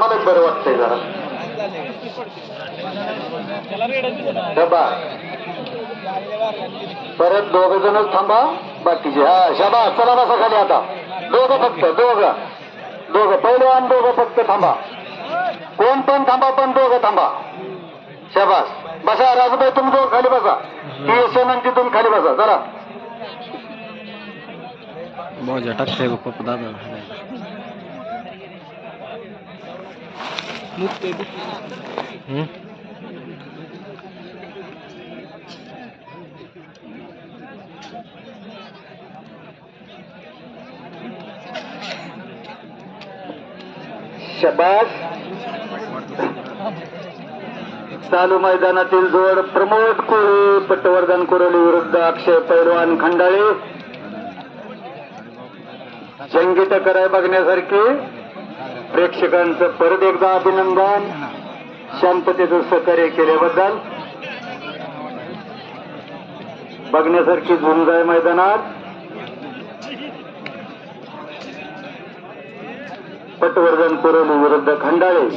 मला बरं वाटतंय जरा. डबा. परत दोघ जणच थांबा. बाकीचे हा शाबा चला बसा खाली आता. दोघं फक्त दोघं. दोघं पहिले आणि दोघं फक्त थांबा. कोण पण थांबा पण दोघं थांबा. शाबास. बसा राजूबाई तुम्ही दोघं खाली बसा. ती यशवंत तिथून खाली बसा. चला. मजा टाकते दादा. शबास. चालू मैदानातील जोड प्रमोद कोळी पटवर्धन कुरोली विरुद्ध अक्षय पैलवान खंडाळे. जंगी कराय आहे बघण्यासारखी. प्रेक्षकांचं परत एकदा अभिनंदन. शांततेचं सहकार्य केल्याबद्दल. बघण्यासारखी झुंज आहे मैदानात. पटवर्धन पुरण विरुद्ध खंडाळे.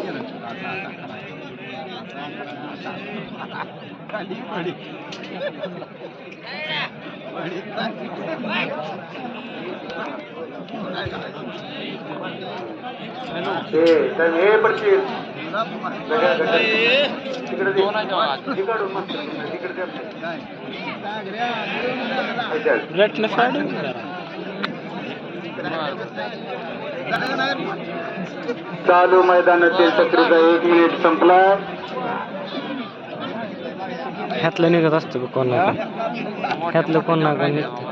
हे पडतील. तिकडे. तिकडून मस्त. तिकडे. चालू मैदानातील सत्रीचा एक मिनिट संपला ह्यातलं निघत असतं बघ कोण ना कोण. ह्यातलं कोण ना कोण निघतं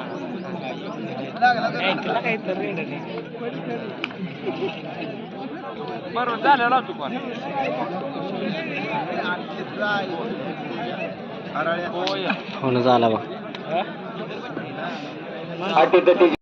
फोन झाला बघ. अटीतटी